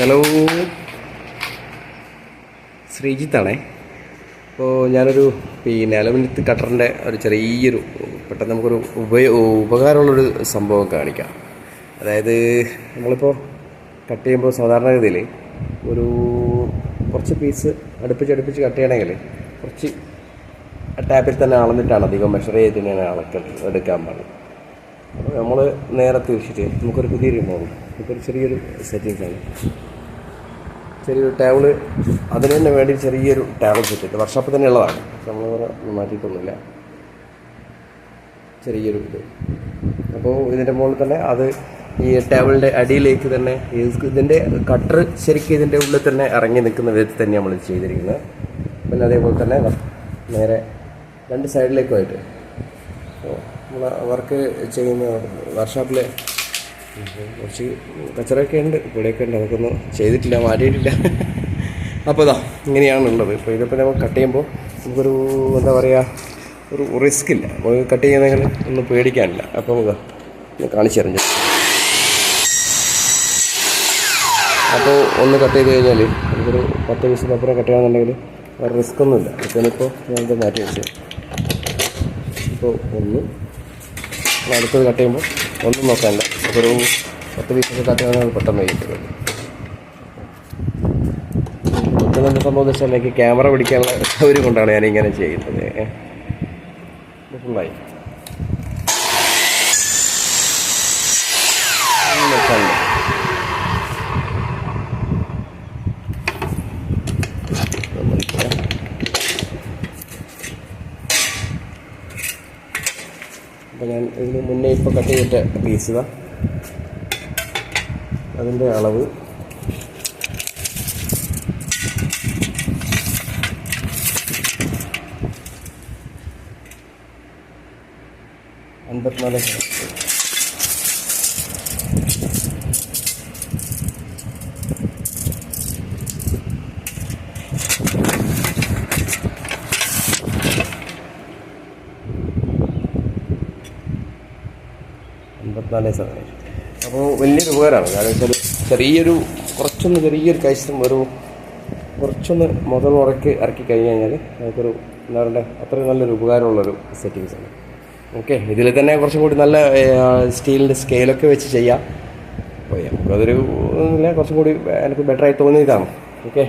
Hello. ശ്രീജിത്താണേ. അപ്പോൾ ഞാനൊരു പിന്നെ അലമിനത്ത് കട്ടറിന്റെ ഒരു ചെറിയൊരു പെട്ടെന്ന് നമുക്കൊരു ഉപയോ ഉപകാരമുള്ളൊരു സംഭവം കാണിക്കാം. അതായത് നമ്മളിപ്പോൾ കട്ട് ചെയ്യുമ്പോൾ സാധാരണഗതിയിൽ ഒരു കുറച്ച് പീസ് അടുപ്പിച്ച് അടുപ്പിച്ച് കട്ട് ചെയ്യണമെങ്കിൽ കുറച്ച് ടാപ്പിൽ തന്നെ അളന്നിട്ടാണ് അധികം മെഷർ ചെയ്ത് തന്നെയാണ് അളക്കുന്നത് എടുക്കാൻ പാടുള്ളൂ അപ്പോൾ നമ്മൾ നേരെ തിരിച്ചിട്ട് നമുക്കൊരു പുതിയ മോഡൽ ഇപ്പോൾ ഒരു ചെറിയൊരു ആണ്. ചെറിയൊരു ടേബിൾ അതിന് തന്നെ വേണ്ടി ചെറിയൊരു ടേബിൾ സെറ്റ് ഉണ്ട് വർക്ക്ഷോപ്പിൽ തന്നെ ഉള്ളതാണ്. നമ്മൾ മാറ്റിയിട്ടൊന്നുമില്ല. ചെറിയൊരു ഇത്. അപ്പോൾ ഇതിന്റെ മുകളിൽ തന്നെ അത് ഈ ടേബിളിന്റെ അടിയിലേക്ക് തന്നെ ഇതിന്റെ കട്ടർ ശരിക്കും ഇതിന്റെ ഉള്ളിൽ തന്നെ ഇറങ്ങി നിൽക്കുന്ന വിധത്തിൽ തന്നെ നമ്മൾ ചെയ്തിരിക്കുന്നത്. പിന്നെ അതേപോലെ തന്നെ നേരെ രണ്ട് സൈഡിലേക്കുമായിട്ട് വർക്ക് ചെയ്യുന്ന വർക്ക്ഷോപ്പിൽ കുറച്ച് കച്ചറയൊക്കെ ഉണ്ട്. ഇവിടെയൊക്കെ ഉണ്ട്. നമുക്കൊന്നും ചെയ്തിട്ടില്ല മാറ്റിയിട്ടില്ല. അപ്പോൾ ഇതാ ഇങ്ങനെയാണുള്ളത്. ഇപ്പോൾ ഇതിപ്പോൾ നമ്മൾ കട്ട് ചെയ്യുമ്പോൾ നമുക്കൊരു എന്താ പറയുക ഒരു റിസ്ക് ഇല്ല. നമുക്ക് കട്ട് ചെയ്യുന്നതിന് ഒന്നും പേടിക്കാനില്ല. അപ്പോൾ നമുക്ക് ഒന്ന് കാണിച്ചു തരാം. അപ്പോൾ ഒന്ന് കട്ട് ചെയ്ത് കഴിഞ്ഞാൽ നമുക്കൊരു പത്ത് ദിവസത്തിനപ്പുറം അപ്പുറം കട്ട് ചെയ്യണമെന്നുണ്ടെങ്കിൽ വേറെ റിസ്ക് ഒന്നുമില്ല. ഇതിനിപ്പോൾ ഞാനിത് മാറ്റി വെച്ചു ഇപ്പോൾ ഒന്ന്. അടുത്തത് കട്ട് ചെയ്യുമ്പോൾ ഒന്നും നോക്കണ്ട അപ്പോൾ ഒരു പത്ത് പീസൊക്കെ കട്ട് ചെയ്യാൻ പെട്ടെന്ന് കഴിക്കുന്നത് പെട്ടെന്ന് സംഭവം എനിക്ക് ക്യാമറ പിടിക്കാനുള്ള സൗകര്യം കൊണ്ടാണ് ഞാനിങ്ങനെ ചെയ്യുന്നത്. ഫുള്ളായി ഒന്നും നോക്കാനില്ല നമ്മളിപ്പോൾ അപ്പോൾ ഞാൻ ഇതിന് മുന്നേ ഇപ്പോൾ കട്ട് ചെയ്തിട്ട പീസ് ഇതാ. അതിന്റെ അളവ്. അൻപത്തിനാല് അൻപത്തിനാല് സെവൻ അപ്പോൾ വലിയൊരു ഉപകാരമാണ്. കാരണം വെച്ചാൽ ചെറിയൊരു കുറച്ചൊന്ന് ചെറിയൊരു കൈശം ഒരു കുറച്ചൊന്ന് മുതൽ ഉറക്കി ഇറക്കി കഴിഞ്ഞ് കഴിഞ്ഞാൽ നമുക്കൊരു എന്താ പറയുക അത്രയും നല്ലൊരു ഉപകാരമുള്ളൊരു സെറ്റിങ്സ് ആണ്. ഓക്കെ ഇതിൽ തന്നെ കുറച്ചും കൂടി നല്ല സ്റ്റീലിന്റെ സ്കെയിലൊക്കെ വെച്ച് ചെയ്യാം. അപ്പോൾ നമുക്കതൊരു കുറച്ചും കൂടി എനിക്ക് ബെറ്ററായി തോന്നിയതാണ്. ഓക്കെ